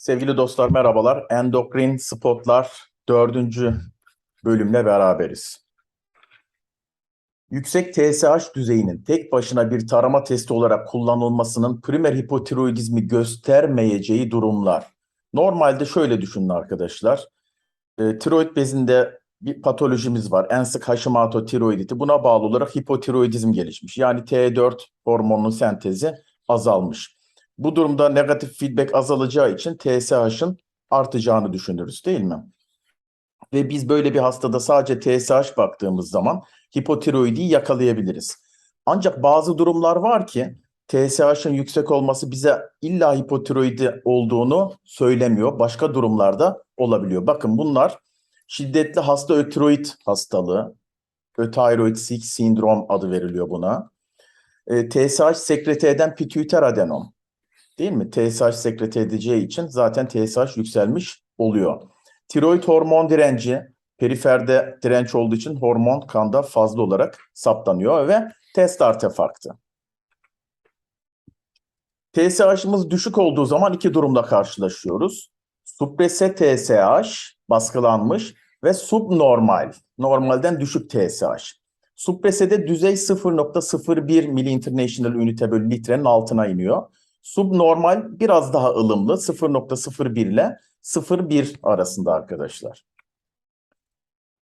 Sevgili dostlar merhabalar. Endokrin Spotlar dördüncü bölümle beraberiz. Yüksek TSH düzeyinin tek başına bir tarama testi olarak kullanılmasının primer hipotiroidizmi göstermeyeceği durumlar. Normalde şöyle düşünün arkadaşlar. E, tiroid bezinde bir patolojimiz var. En sık Hashimoto tiroiditi. Buna bağlı olarak hipotiroidizm gelişmiş. Yani T4 hormonunun sentezi azalmış. Bu durumda negatif feedback azalacağı için TSH'ın artacağını düşünürüz değil mi? Ve biz böyle bir hastada sadece TSH baktığımız zaman hipotiroidi yakalayabiliriz. Ancak bazı durumlar var ki TSH'ın yüksek olması bize illa hipotiroidi olduğunu söylemiyor. Başka durumlarda olabiliyor. Bakın bunlar şiddetli hasta ötiroid hastalığı, ötiroid sick sindrom adı veriliyor buna. E, TSH sekrete eden pituiter adenom. Değil mi? TSH sekrete edeceği için zaten TSH yükselmiş oluyor. Tiroid hormon direnci, periferde direnç olduğu için hormon kanda fazla olarak saptanıyor ve test artefaktı. TSH'ımız düşük olduğu zaman iki durumda karşılaşıyoruz. Suprese TSH baskılanmış ve subnormal, normalden düşük TSH. Supresede düzey 0.01 milli international ünite bölü litrenin altına iniyor. Subnormal biraz daha ılımlı 0.01 ile 0.1 arasında arkadaşlar.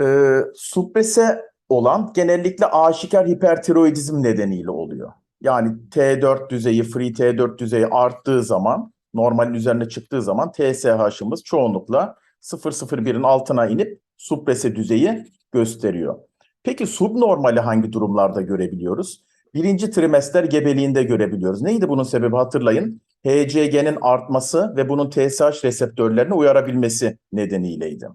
Ee, suprese olan genellikle aşikar hipertiroidizm nedeniyle oluyor. Yani T4 düzeyi, free T4 düzeyi arttığı zaman, normalin üzerine çıktığı zaman TSH'ımız çoğunlukla 0.01'in altına inip suprese düzeyi gösteriyor. Peki subnormali hangi durumlarda görebiliyoruz? Birinci trimester gebeliğinde görebiliyoruz. Neydi bunun sebebi hatırlayın. HCG'nin artması ve bunun TSH reseptörlerine uyarabilmesi nedeniyleydi.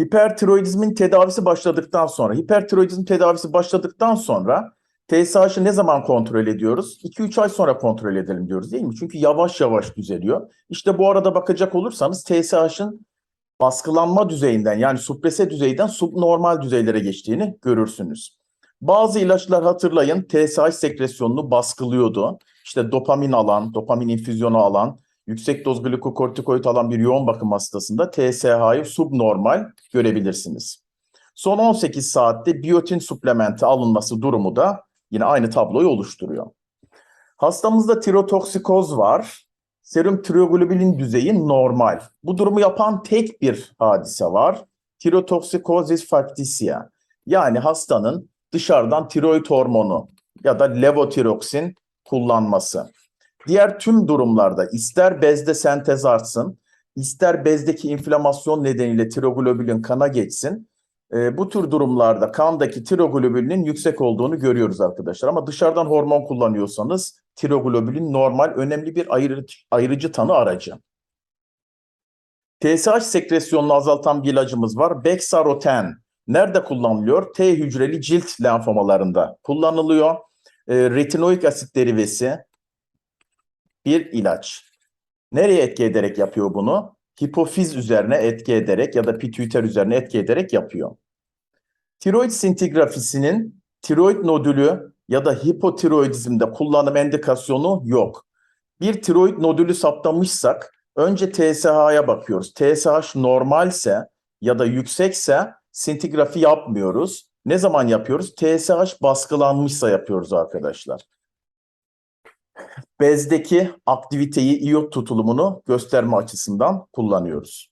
Hipertiroidizmin tedavisi başladıktan sonra, hipertiroidizm tedavisi başladıktan sonra TSH'ı ne zaman kontrol ediyoruz? 2-3 ay sonra kontrol edelim diyoruz değil mi? Çünkü yavaş yavaş düzeliyor. İşte bu arada bakacak olursanız TSH'ın baskılanma düzeyinden yani suprese düzeyden subnormal düzeylere geçtiğini görürsünüz. Bazı ilaçlar hatırlayın TSH sekresyonunu baskılıyordu. İşte dopamin alan, dopamin infüzyonu alan, yüksek doz glukokortikoid alan bir yoğun bakım hastasında TSH'yı subnormal görebilirsiniz. Son 18 saatte biyotin suplementi alınması durumu da yine aynı tabloyu oluşturuyor. Hastamızda tirotoksikoz var. Serum tiroglobulin düzeyi normal. Bu durumu yapan tek bir hadise var. Tirotoksikozis factitia. Yani hastanın dışarıdan tiroid hormonu ya da levotiroksin kullanması. Diğer tüm durumlarda ister bezde sentez artsın, ister bezdeki inflamasyon nedeniyle tiroglobulin kana geçsin. E, bu tür durumlarda kandaki tiroglobulinin yüksek olduğunu görüyoruz arkadaşlar. Ama dışarıdan hormon kullanıyorsanız tiroglobulin normal önemli bir ayrı, ayrıcı tanı aracı. TSH sekresyonunu azaltan bir ilacımız var. Bexaroten. Nerede kullanılıyor? T hücreli cilt lenfomalarında kullanılıyor. E, retinoik asit derivesi bir ilaç. Nereye etki ederek yapıyor bunu? Hipofiz üzerine etki ederek ya da pituiter üzerine etki ederek yapıyor. Tiroid sintigrafisinin tiroid nodülü ya da hipotiroidizmde kullanım endikasyonu yok. Bir tiroid nodülü saptamışsak önce TSH'ya bakıyoruz. TSH normalse ya da yüksekse sintigrafi yapmıyoruz. Ne zaman yapıyoruz? TSH baskılanmışsa yapıyoruz arkadaşlar. Bezdeki aktiviteyi, iyot tutulumunu gösterme açısından kullanıyoruz.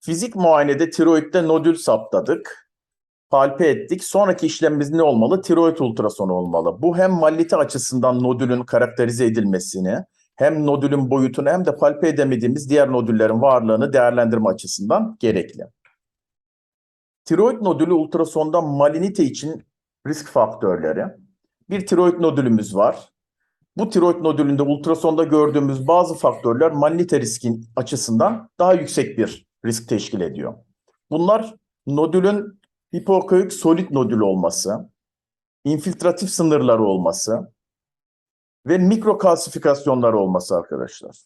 Fizik muayenede tiroidde nodül saptadık. Palpe ettik. Sonraki işlemimiz ne olmalı? Tiroid ultrasonu olmalı. Bu hem mallite açısından nodülün karakterize edilmesini, hem nodülün boyutunu hem de palpe edemediğimiz diğer nodüllerin varlığını değerlendirme açısından gerekli. Tiroid nodülü ultrasonda malinite için risk faktörleri. Bir tiroid nodülümüz var. Bu tiroid nodülünde ultrasonda gördüğümüz bazı faktörler malinite riskin açısından daha yüksek bir risk teşkil ediyor. Bunlar nodülün hipokoik solit nodül olması, infiltratif sınırları olması ve mikrokalsifikasyonlar olması arkadaşlar.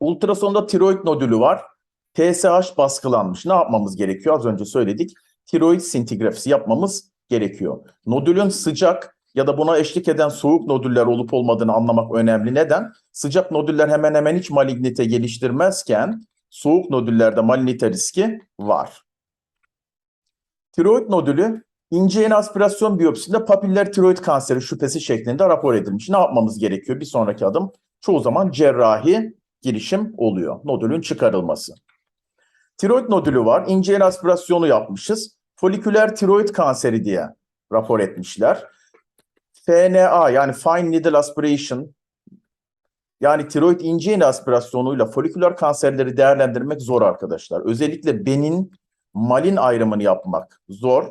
Ultrasonda tiroid nodülü var. TSH baskılanmış. Ne yapmamız gerekiyor? Az önce söyledik. Tiroid sintigrafisi yapmamız gerekiyor. Nodülün sıcak ya da buna eşlik eden soğuk nodüller olup olmadığını anlamak önemli. Neden? Sıcak nodüller hemen hemen hiç malignite geliştirmezken soğuk nodüllerde malignite riski var. Tiroid nodülü ince yeni aspirasyon biyopsisinde papiller tiroid kanseri şüphesi şeklinde rapor edilmiş. Ne yapmamız gerekiyor? Bir sonraki adım çoğu zaman cerrahi girişim oluyor. Nodülün çıkarılması. Tiroid nodülü var. İnce yeni aspirasyonu yapmışız. Foliküler tiroid kanseri diye rapor etmişler. FNA yani Fine Needle Aspiration yani tiroid ince yeni aspirasyonuyla foliküler kanserleri değerlendirmek zor arkadaşlar. Özellikle benin malin ayrımını yapmak zor.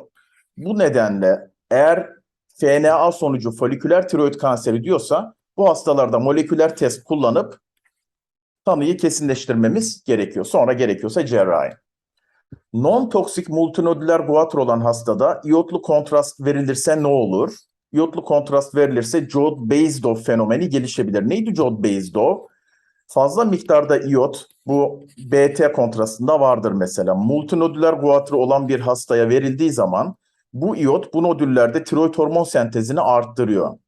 Bu nedenle eğer FNA sonucu foliküler tiroid kanseri diyorsa bu hastalarda moleküler test kullanıp tanıyı kesinleştirmemiz gerekiyor. Sonra gerekiyorsa cerrahi. Non-toksik multinodüler guatr olan hastada iyotlu kontrast verilirse ne olur? İyotlu kontrast verilirse Jod-Basedow fenomeni gelişebilir. Neydi Jod-Basedow? Fazla miktarda iyot bu BT kontrastında vardır mesela. Multinodüler guatrı olan bir hastaya verildiği zaman bu iyot bu nodüllerde tiroid hormon sentezini arttırıyor.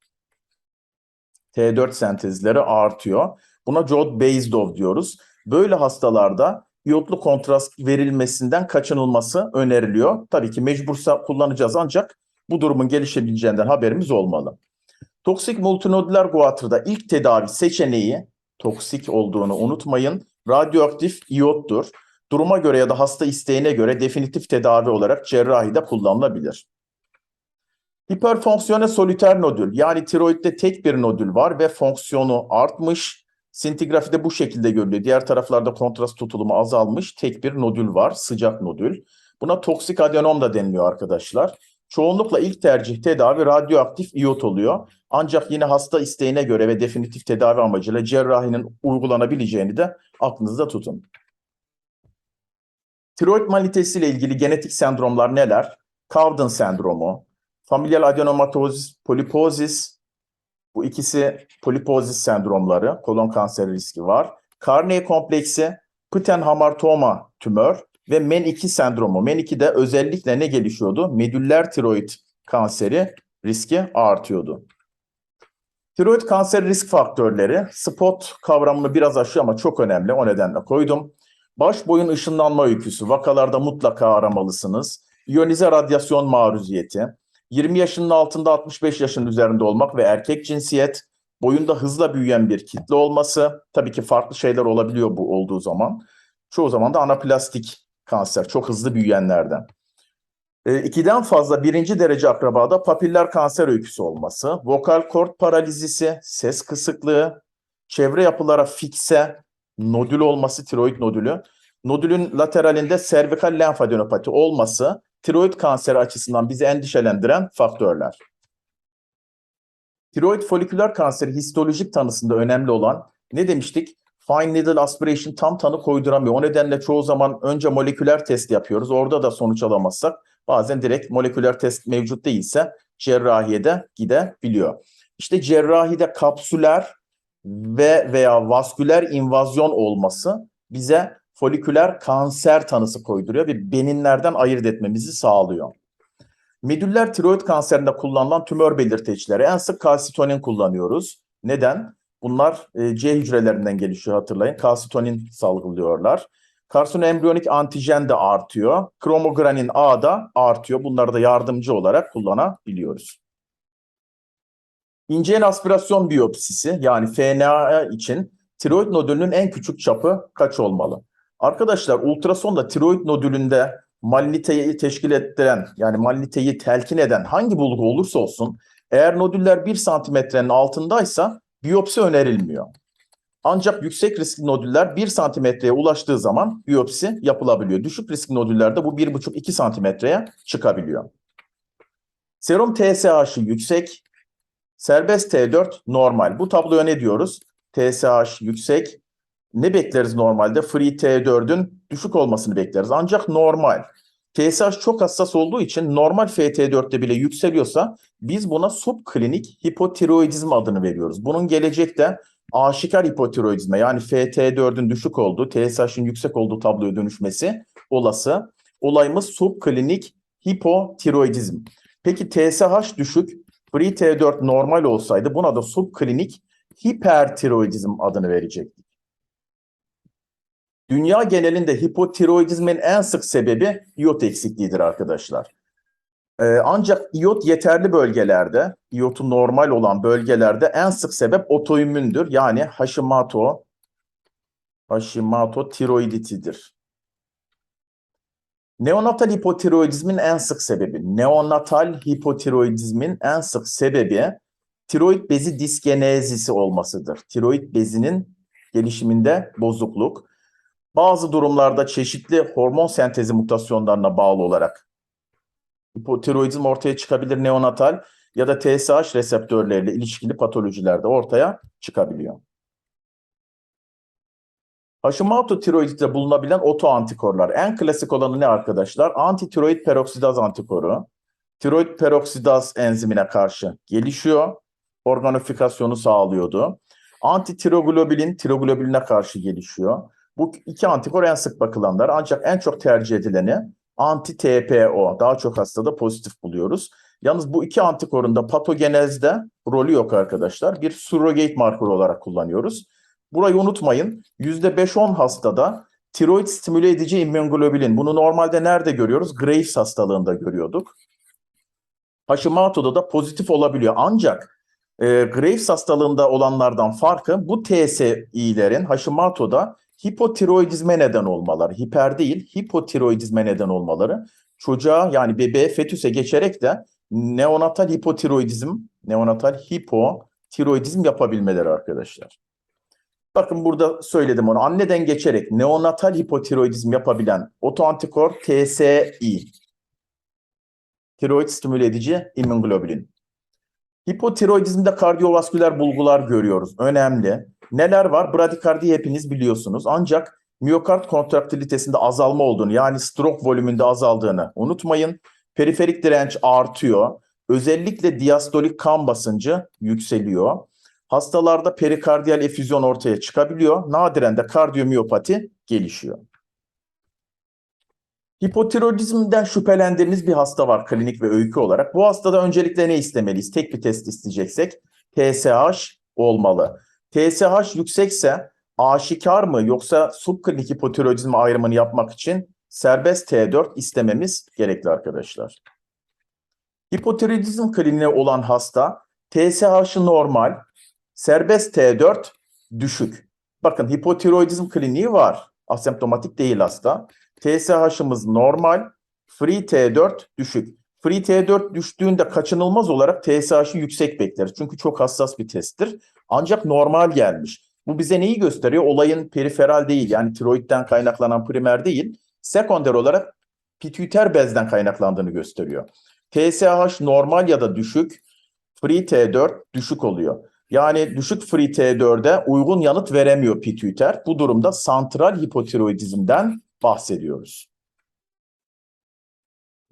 T4 sentezleri artıyor. Buna Jod-Basedow diyoruz. Böyle hastalarda iyotlu kontrast verilmesinden kaçınılması öneriliyor. Tabii ki mecbursa kullanacağız ancak bu durumun gelişebileceğinden haberimiz olmalı. Toksik multinodüler guatrda ilk tedavi seçeneği toksik olduğunu unutmayın. Radyoaktif iyottur. Duruma göre ya da hasta isteğine göre definitif tedavi olarak cerrahide kullanılabilir. Hiperfonksiyone soliter nodül yani tiroidde tek bir nodül var ve fonksiyonu artmış. Sintigrafide bu şekilde görülüyor. Diğer taraflarda kontrast tutulumu azalmış. Tek bir nodül var, sıcak nodül. Buna toksik adenom da deniliyor arkadaşlar. Çoğunlukla ilk tercih tedavi radyoaktif iyot oluyor. Ancak yine hasta isteğine göre ve definitif tedavi amacıyla cerrahinin uygulanabileceğini de aklınızda tutun. Tiroid malitesi ile ilgili genetik sendromlar neler? Cowden sendromu, familial adenomatosis, polipozis, bu ikisi polipozis sendromları, kolon kanseri riski var. Carney kompleksi, Püten-hamartoma tümör ve MEN2 sendromu. MEN2'de özellikle ne gelişiyordu? Medüller tiroid kanseri riski artıyordu. Tiroid kanser risk faktörleri, spot kavramını biraz aşıyor ama çok önemli. O nedenle koydum. Baş boyun ışınlanma öyküsü, vakalarda mutlaka aramalısınız. İyonize radyasyon maruziyeti, 20 yaşının altında 65 yaşın üzerinde olmak ve erkek cinsiyet, boyunda hızla büyüyen bir kitle olması, tabii ki farklı şeyler olabiliyor bu olduğu zaman. Çoğu zaman da anaplastik kanser, çok hızlı büyüyenlerden. E, ikiden fazla birinci derece akrabada papiller kanser öyküsü olması, vokal kort paralizisi, ses kısıklığı, çevre yapılara fikse, nodül olması, tiroid nodülü, nodülün lateralinde servikal lenfadenopati olması, tiroid kanseri açısından bizi endişelendiren faktörler. Tiroid foliküler kanseri histolojik tanısında önemli olan ne demiştik? Fine needle aspiration tam tanı koyduramıyor. O nedenle çoğu zaman önce moleküler test yapıyoruz. Orada da sonuç alamazsak bazen direkt moleküler test mevcut değilse cerrahiye de gidebiliyor. İşte cerrahide kapsüler ve veya vasküler invazyon olması bize foliküler kanser tanısı koyduruyor ve beninlerden ayırt etmemizi sağlıyor. Medüller tiroid kanserinde kullanılan tümör belirteçleri en sık kalsitonin kullanıyoruz. Neden? Bunlar e, C hücrelerinden gelişiyor hatırlayın. Kalsitonin salgılıyorlar. Karsinoembriyonik antijen de artıyor. Kromogranin A da artıyor. Bunları da yardımcı olarak kullanabiliyoruz. İnce aspirasyon biyopsisi yani FNA için tiroid nodülünün en küçük çapı kaç olmalı? Arkadaşlar ultrasonda tiroid nodülünde maliniteyi teşkil ettiren yani maliniteyi telkin eden hangi bulgu olursa olsun eğer nodüller 1 santimetrenin altındaysa biyopsi önerilmiyor. Ancak yüksek riskli nodüller 1 santimetreye ulaştığı zaman biyopsi yapılabiliyor. Düşük riskli nodüllerde bu 1,5-2 santimetreye çıkabiliyor. Serum TSH'ı yüksek, serbest T4 normal. Bu tabloya ne diyoruz? TSH yüksek. Ne bekleriz normalde? Free T4'ün düşük olmasını bekleriz. Ancak normal. TSH çok hassas olduğu için normal FT4'te bile yükseliyorsa biz buna subklinik hipotiroidizm adını veriyoruz. Bunun gelecekte aşikar hipotiroidizme yani FT4'ün düşük olduğu, TSH'ın yüksek olduğu tabloya dönüşmesi olası. Olayımız subklinik hipotiroidizm. Peki TSH düşük, Free T4 normal olsaydı buna da subklinik hipertiroidizm adını verecektik. Dünya genelinde hipotiroidizmin en sık sebebi iot eksikliğidir arkadaşlar. Ee, ancak iot yeterli bölgelerde, iyotu normal olan bölgelerde en sık sebep otoimmündür. Yani Hashimoto, Hashimoto tiroiditidir. Neonatal hipotiroidizmin en sık sebebi, neonatal hipotiroidizmin en sık sebebi tiroid bezi disgenezisi olmasıdır. Tiroid bezinin gelişiminde bozukluk. Bazı durumlarda çeşitli hormon sentezi mutasyonlarına bağlı olarak hipotiroidizm ortaya çıkabilir neonatal ya da TSH reseptörleriyle ilişkili patolojilerde ortaya çıkabiliyor. Hashimoto tiroidite bulunabilen otoantikorlar. En klasik olanı ne arkadaşlar? Antitiroid peroksidaz antikoru. Tiroid peroksidaz enzimine karşı gelişiyor. Organofikasyonu sağlıyordu. Antitiroglobulin tiroglobuline karşı gelişiyor. Bu iki antikor en sık bakılanlar ancak en çok tercih edileni anti-TPO. Daha çok hastada pozitif buluyoruz. Yalnız bu iki antikorun da patogenezde rolü yok arkadaşlar. Bir surrogate marker olarak kullanıyoruz. Burayı unutmayın. %5-10 hastada tiroid stimüle edici immunoglobulin. Bunu normalde nerede görüyoruz? Graves hastalığında görüyorduk. Hashimoto'da da pozitif olabiliyor. Ancak e, Graves hastalığında olanlardan farkı bu TSI'lerin Hashimoto'da hipotiroidizme neden olmaları. Hiper değil, hipotiroidizme neden olmaları. Çocuğa yani bebeğe, fetüse geçerek de neonatal hipotiroidizm, neonatal hipotiroidizm yapabilmeleri arkadaşlar. Bakın burada söyledim onu. Anneden geçerek neonatal hipotiroidizm yapabilen otoantikor TSI. Tiroid stimüle edici immunoglobulin. Hipotiroidizmde kardiyovasküler bulgular görüyoruz. Önemli. Neler var? Bradikardi hepiniz biliyorsunuz. Ancak miyokard kontraktilitesinde azalma olduğunu yani stroke volümünde azaldığını unutmayın. Periferik direnç artıyor. Özellikle diastolik kan basıncı yükseliyor. Hastalarda perikardiyal efüzyon ortaya çıkabiliyor. Nadiren de kardiyomiyopati gelişiyor. Hipotiroidizmden şüphelendiğimiz bir hasta var klinik ve öykü olarak. Bu hastada öncelikle ne istemeliyiz? Tek bir test isteyeceksek TSH olmalı. TSH yüksekse aşikar mı yoksa subklinik hipotiroidizm ayrımını yapmak için serbest T4 istememiz gerekli arkadaşlar. Hipotiroidizm kliniği olan hasta TSH'ı normal, serbest T4 düşük. Bakın hipotiroidizm kliniği var. Asemptomatik değil hasta. TSH'ımız normal, free T4 düşük. Free T4 düştüğünde kaçınılmaz olarak TSH'ı yüksek bekleriz. Çünkü çok hassas bir testtir. Ancak normal gelmiş. Bu bize neyi gösteriyor? Olayın periferal değil yani tiroidden kaynaklanan primer değil. Sekonder olarak pitüter bezden kaynaklandığını gösteriyor. TSH normal ya da düşük, free T4 düşük oluyor. Yani düşük free T4'e uygun yanıt veremiyor pitüter. Bu durumda santral hipotiroidizmden bahsediyoruz.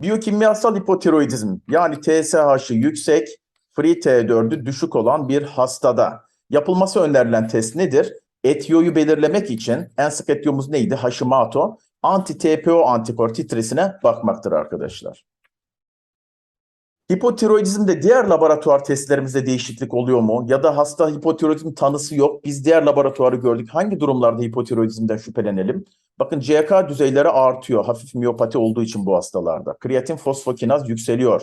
Biyokimyasal hipotiroidizm yani TSH'ı yüksek, free T4'ü düşük olan bir hastada yapılması önerilen test nedir? Etiyoyu belirlemek için en sık etiyomuz neydi? Hashimoto. Anti-TPO antikor titresine bakmaktır arkadaşlar. Hipotiroidizmde diğer laboratuvar testlerimizde değişiklik oluyor mu? Ya da hasta hipotiroidizm tanısı yok. Biz diğer laboratuvarı gördük. Hangi durumlarda hipotiroidizmden şüphelenelim? Bakın CK düzeyleri artıyor. Hafif miyopati olduğu için bu hastalarda. Kreatin fosfokinaz yükseliyor.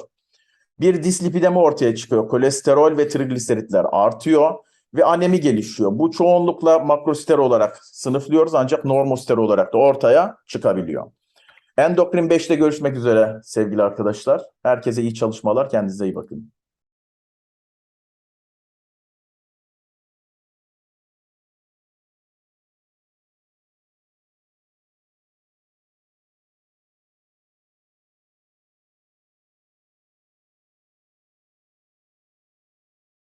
Bir dislipidemi ortaya çıkıyor. Kolesterol ve trigliseritler artıyor ve anemi gelişiyor. Bu çoğunlukla makrositer olarak sınıflıyoruz ancak normositer olarak da ortaya çıkabiliyor. Endokrin 5'te görüşmek üzere sevgili arkadaşlar. Herkese iyi çalışmalar. Kendinize iyi bakın.